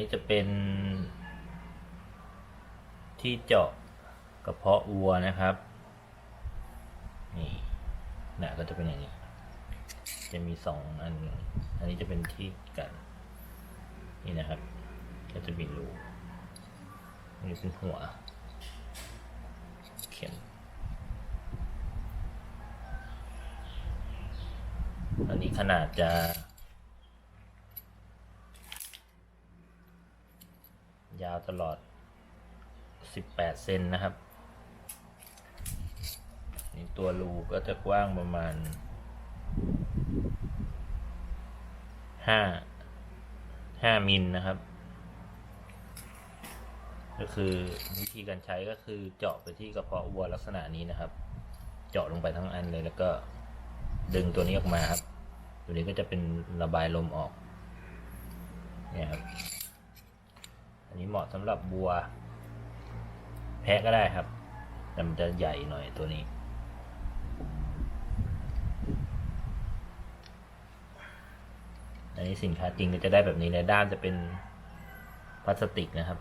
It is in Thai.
นี้จะเป็น ที่เจาะกระเพาะวัวนะครับ นี่นะก็จะเป็นอย่างนี้ จะมีสองอัน อันนี้จะเป็นที่กัน นี่นะครับ ก็จะมีรูนี่เป็นหัว เข็มอันนี้ขนาดจะ ยาวตลอด 18 เซนนะครับ นี่ตัวรูก็จะกว้างประมาณ 5 5 มิลนะครับ ก็คือวิธีการใช้ก็คือเจาะไปที่กระเพาะวัวลักษณะนี้นะครับ เจาะลงไปทั้งอันเลยแล้วก็ดึงตัวนี้ออกมาครับ ตัวนี้ก็จะเป็นระบายลมออก เนี่ยครับ อันนี้ เหมาะสำหรับบัว แพะก็ได้ครับ แต่มันจะใหญ่หน่อยตัวนี้ อันนี้สินค้าจริงก็จะได้แบบนี้เลยด้านจะเป็นพลาสติกนะครับ